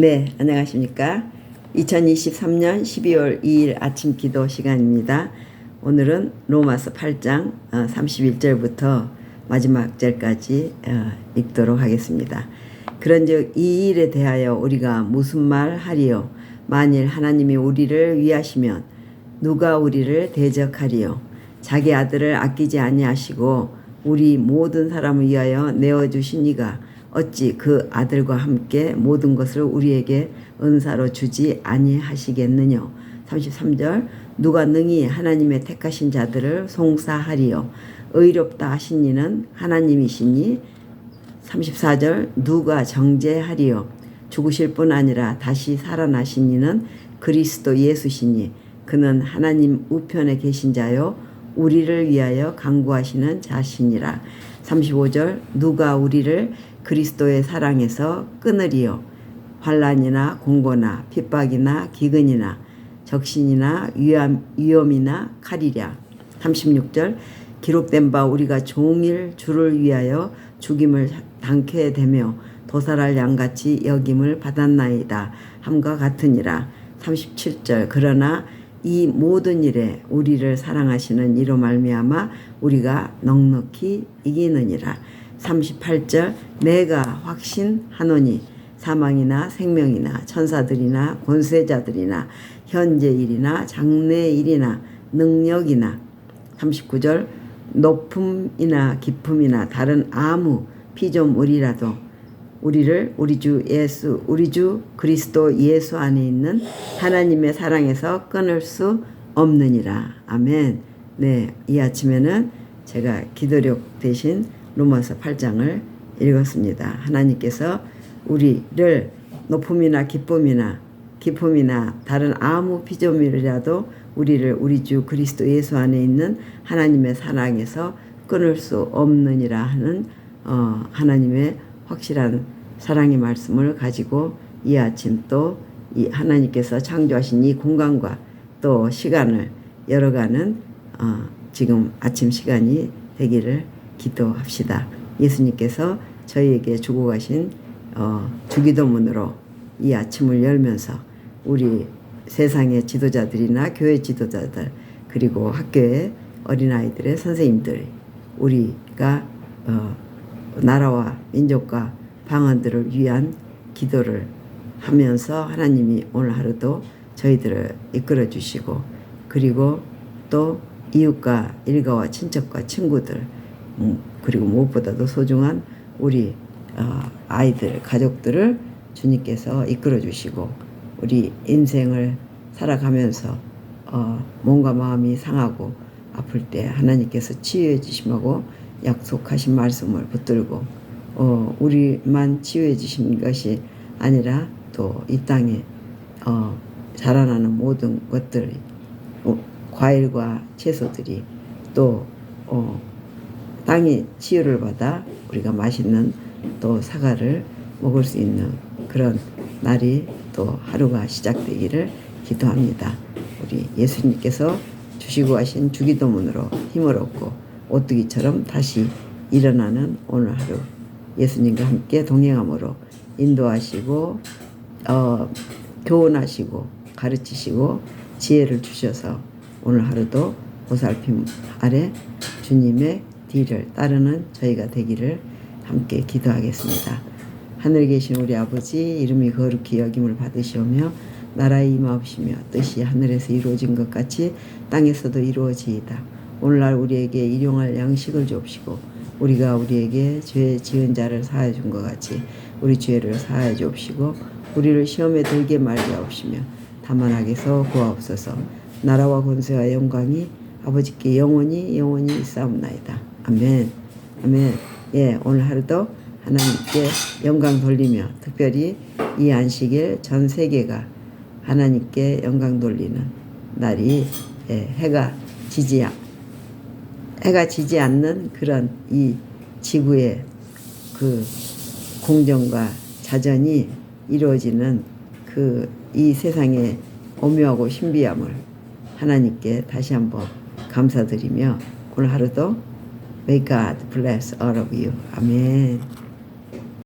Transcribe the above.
네, 안녕하십니까. 2023년 12월 2일 아침 기도 시간입니다. 오늘은 로마서 8장 31절부터 마지막 절까지 어, 읽도록 하겠습니다. 그런즉 이 일에 대하여 우리가 무슨 말 하리요? 만일 하나님이 우리를 위하시면 누가 우리를 대적하리요? 자기 아들을 아끼지 아니하시고 우리 모든 사람을 위하여 내어 주신 이가 어찌 그 아들과 함께 모든 것을 우리에게 은사로 주지 아니하시겠느냐. 33절 누가 능히 하나님의 택하신 자들을 송사하리요? 의롭다 하신 이는 하나님이시니? 34절 누가 정죄하리요? 죽으실 뿐 아니라 다시 살아나신 이는 그리스도 예수시니? 그는 하나님 우편에 계신 자요 우리를 위하여 강구하시는 자신이라 35절 누가 우리를 그리스도의 사랑에서 끊으리요? 환란이나 공고나 핍박이나 기근이나 적신이나 위험, 위험이나 칼이랴. 36절 기록된 바 우리가 종일 주를 위하여 죽임을 당케 되며 도살할 양같이 여김을 받았나이다 함과 같으니라. 37절 그러나 이 모든 일에 우리를 사랑하시는 이로 말미암아 우리가 넉넉히 이기느니라. 38절 내가 확신하노니 사망이나 생명이나 천사들이나 권세자들이나 현재 일이나 장래 일이나 능력이나 39절 높음이나 깊음이나 다른 아무 피조물이라도 우리를 우리 주 예수 우리 주 그리스도 예수 안에 있는 하나님의 사랑에서 끊을 수 없느니라. 아멘. 네 이 아침에는 제가 기도력 대신 로마서 8장을 읽었습니다. 하나님께서 우리를 높음이나 기쁨이나 기쁨이나 다른 아무 피조물이라도 우리를 우리 주 그리스도 예수 안에 있는 하나님의 사랑에서 끊을 수 없느니라 하는 어, 하나님의 확실한 사랑의 말씀을 가지고 이 아침 또 이 하나님께서 창조하신 이 공간과 또 시간을 열어가는 어, 지금 아침 시간이 되기를 기도합시다. 예수님께서 저희에게 주고 가신 어, 주기도문으로 이 아침을 열면서 우리 세상의 지도자들이나 교회 지도자들 그리고 학교의 어린아이들의 선생님들 우리가 어, 나라와 민족과 방언들을 위한 기도를 하면서 하나님이 오늘 하루도 저희들을 이끌어 주시고 그리고 또 이웃과 일가와 친척과 친구들 음, 그리고 무엇보다도 소중한 우리 어, 아이들 가족들을 주님께서 이끌어 주시고 우리 인생을 살아가면서 어, 몸과 마음이 상하고 아플 때 하나님께서 치유해 주심하고 약속하신 말씀을 붙들고 어, 우리만 치유해 주신 것이 아니라 또 이 땅에 어, 자라나는 모든 것들 어, 과일과 채소들이 또 어, 땅이 치유를 받아 우리가 맛있는 또 사과를 먹을 수 있는 그런 날이 또 하루가 시작되기를 기도합니다. 우리 예수님께서 주시고 하신 주기도문으로 힘을 얻고 오뚜기처럼 다시 일어나는 오늘 하루 예수님과 함께 동행함으로 인도하시고 어, 교훈하시고 가르치시고 지혜를 주셔서 오늘 하루도 보살핌 아래 주님의 뒤를 따르는 저희가 되기를 함께 기도하겠습니다. 하늘에 계신 우리 아버지 이름이 거룩히 여김을 받으시오며 나라의 임하옵시며 뜻이 하늘에서 이루어진 것 같이 땅에서도 이루어지이다. 오늘날 우리에게 일용할 양식을 주옵시고 우리가 우리에게 죄 지은 자를 사하여 준것 같이 우리 죄를 사하여 주옵시고 우리를 시험에 들게 말게 하옵시며 다만 악에서 구하옵소서. 나라와 권세와 영광이 아버지께 영원히 영원히 있사옵나이다. 아멘. 아멘. 예 오늘 하루도 하나님께 영광 돌리며 특별히 이 안식일 전 세계가 하나님께 영광 돌리는 날이 예, 해가 지지 않 해가 지지 않는 그런 이 지구의 그 공정과 자전이 이루어지는 그 이 세상의 오묘하고 신비함을 하나님께 다시 한번 감사드리며 오늘 하루도 May God bless all of you. 아멘.